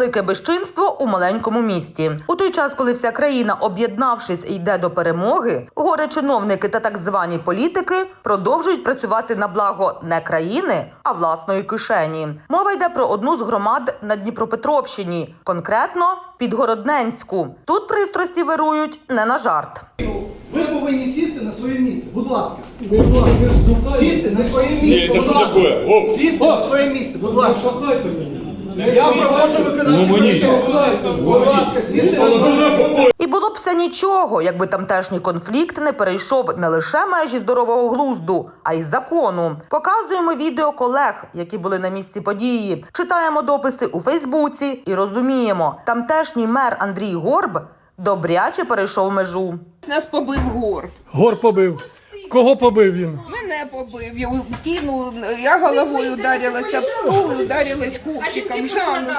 Велике безчинство у маленькому місті. У той час, коли вся країна, об'єднавшись, йде до перемоги, горе чиновники та так звані політики продовжують працювати на благо не країни, а власної кишені. Мова йде про одну з громад на Дніпропетровщині, конкретно Підгородненську. Тут пристрасті вирують не на жарт. Ви повинні сісти на своє місце. Будь ласка. Будь ласка, сісти на своє місце. Будь ласка. Сісти на своє місце. Будь ласка. Я проводжу виконавчу Ну, комісію. Будь ласка, сісти на своє. І було б все нічого, якби тамтешній конфлікт не перейшов не лише межі здорового глузду, а й закону. Показуємо відео колег, які були на місці події. Читаємо дописи у Фейсбуці і розуміємо, тамтешній мер Андрій Горб добряче перейшов межу. Нас побив гор. Гор побив. Кого побив він? Мене побив. Я кинув, я головою ударилася об стул і ударилась купчиком. Жанну.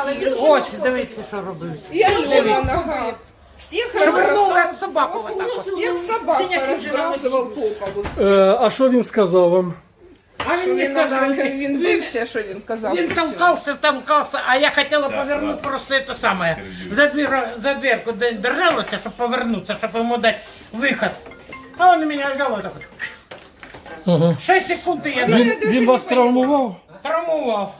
Ось, дивіться, що робив. Я лежала нога. Всіх розбросав. як собаку. Як собака розбрасував по полу. Е, а що він сказав вам? А Що він не сказав. він бився, що він казав. Він толкався, толкався, а я хотіла повернути просто це саме. За, двір, за дверку де- держалася, щоб повернутися, щоб йому дати вихід. А він мене взяв отак от. Ага. Шесть секунд і я Він, він вас травмував? травмував.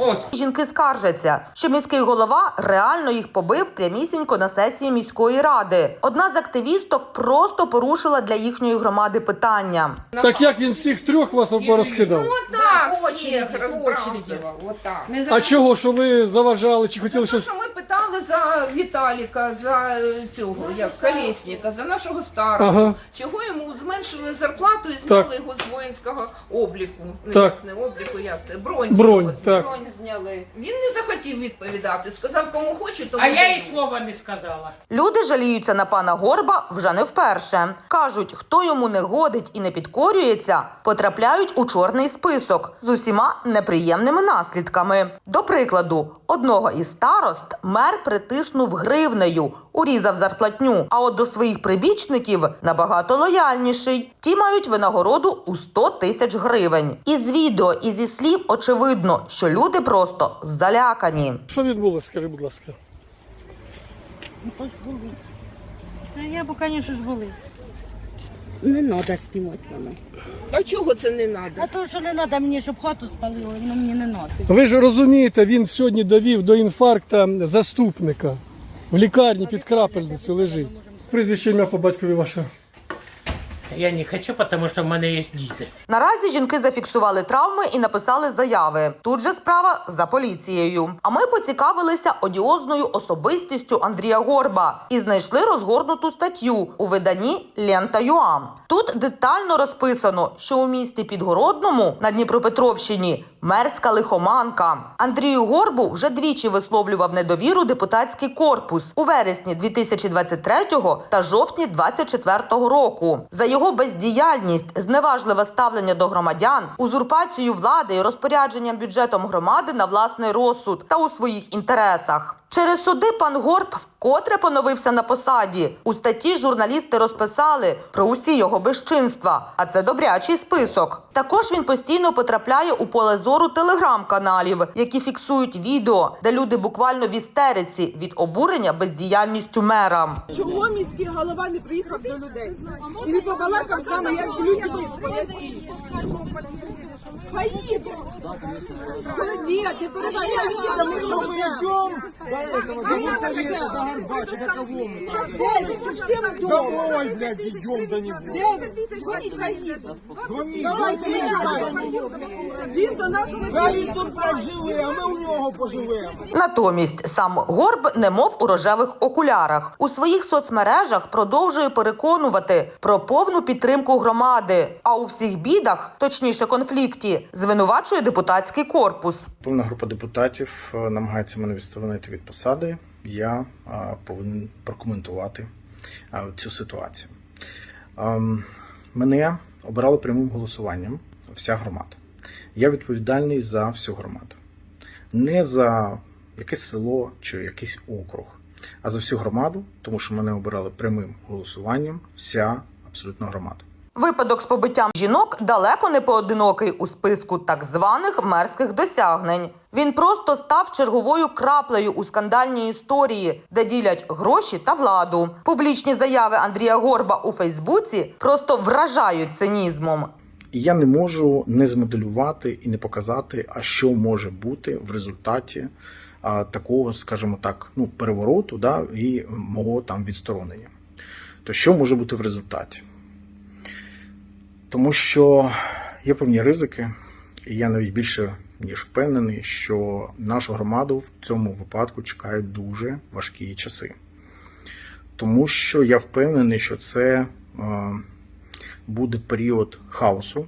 Ось. Жінки скаржаться, що міський голова реально їх побив прямісінько на сесії міської ради. Одна з активісток просто порушила для їхньої громади питання. Так як він всіх трьох вас порозкидав? Так, всіх розбрасував. Отак. А чого, що ви заважали чи хотіли щось? що ми питали за Віталіка, за е, цього, як Колєсника, за нашого старого. Ага. Чого йому зменшили зарплату і зняли його з воїнського обліку. Ну, Так. як не обліку, як це? Бронь. Бронь, зняли. так. Бронь зняли. Він не захотів відповідати. Сказав, кому хочу, тому А я даю. їй слова не сказала. Люди жаліються на пана Горба вже не вперше. кажуть, хто йому не годить і не підкорюється, потрапляють у чорний список з усіма неприємними наслідками. До прикладу, одного із старост мер притиснув гривнею, урізав зарплатню. А от до своїх прибічників набагато лояльніший. Ті мають винагороду у 100 тисяч гривень. Із відео і зі слів очевидно, що люди просто залякані. Що відбулося, скажи, будь ласка. Та я б, звісно ж, були. Не треба знімати мене. А чого це не А треба? то, що не треба мені, щоб хату спалило, воно мені не носить. Ви ж розумієте, він сьогодні довів до інфаркта заступника. В лікарні під крапельницю лежить. Прізвище ім'я по батькові ваше. Я не хочу, тому що в мене є діти. Наразі жінки зафіксували травми і написали заяви. Тут же справа за поліцією. А ми поцікавилися одіозною особистістю Андрія Горба і знайшли розгорнуту статтю у виданні Лента.ua. Тут детально розписано, що у місті Підгородному на Дніпропетровщині мерська лихоманка. Андрію Горбу вже двічі висловлював недовіру депутатський корпус у вересні 2023 та жовтні 2024 року. За його бездіяльність, зневажливе ставлення до громадян, узурпацію влади і розпорядженням бюджетом громади на власний розсуд та у своїх інтересах. Через суди пан Горб вкотре поновився на посаді. У статті журналісти розписали про усі його безчинства, а це добрячий список. Також він постійно потрапляє у поле зору телеграм-каналів, які фіксують відео, де люди буквально в істериці від обурення бездіяльністю мера. Чого міський голова не приїхав до людей? І не побалакав з нами, як з людьми поясніть. Хай їде. Коли ні, не передай, ми що ми йдемо. Хай їде. До Горбача, до кого ми? Повністю всім вдома. Домой, блядь, идем до него. Звони. Давайте. Він до нас не Хай він тут проживе, а ми у нього поживемо. Натомість сам Горб, немов у рожевих окулярах, у своїх соцмережах продовжує переконувати про повну підтримку громади. А у всіх бідах, точніше конфлікті, звинувачує депутатський корпус. Повна група депутатів е, намагається мене відсторонити від посади. Я е, повинен прокоментувати е, цю ситуацію. Ем, Мене обирали прямим голосуванням вся громада. Я відповідальний за всю громаду. Не за якесь село чи якийсь округ, а за всю громаду, тому що мене обирали прямим голосуванням вся абсолютно громада. Випадок з побиттям жінок далеко не поодинокий у списку так званих мерських досягнень. Він просто став черговою краплею у скандальній історії, де ділять гроші та владу. Публічні заяви Андрія Горба у Фейсбуці просто вражають цинізмом. Я не можу не змоделювати і не показати, а що може бути в результаті а, такого, скажімо так, ну, перевороту да, і мого там відсторонення. То що може бути в результаті? Тому що є певні ризики, і я навіть більше ніж впевнений, що нашу громаду в цьому випадку чекають дуже важкі часи. Тому що я впевнений, що це. е, буде період хаосу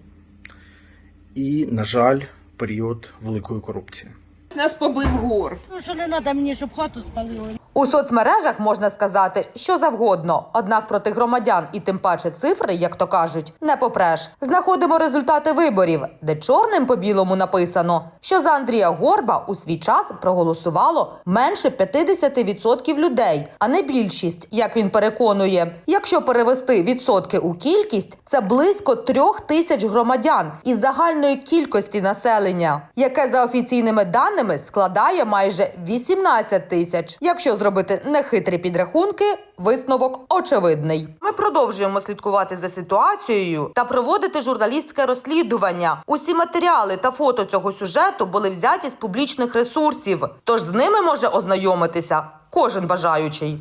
і, на жаль, період великої корупції. Нас побив гор. Ну що не треба мені, щоб хату спалили. У соцмережах можна сказати що завгодно, однак проти громадян і тим паче цифри, як то кажуть, не попреш. Знаходимо результати виборів, де чорним по білому написано, що за Андрія Горба у свій час проголосувало менше 50% людей, а не більшість, як він переконує. Якщо перевести відсотки у кількість, це близько трьох тисяч громадян із загальної кількості населення, яке за офіційними даними складає майже 18 тисяч. Якщо зробити нехитрі підрахунки, висновок очевидний. Ми продовжуємо слідкувати за ситуацією та проводити журналістське розслідування. Усі матеріали та фото цього сюжету були взяті з публічних ресурсів, тож з ними може ознайомитися кожен бажаючий.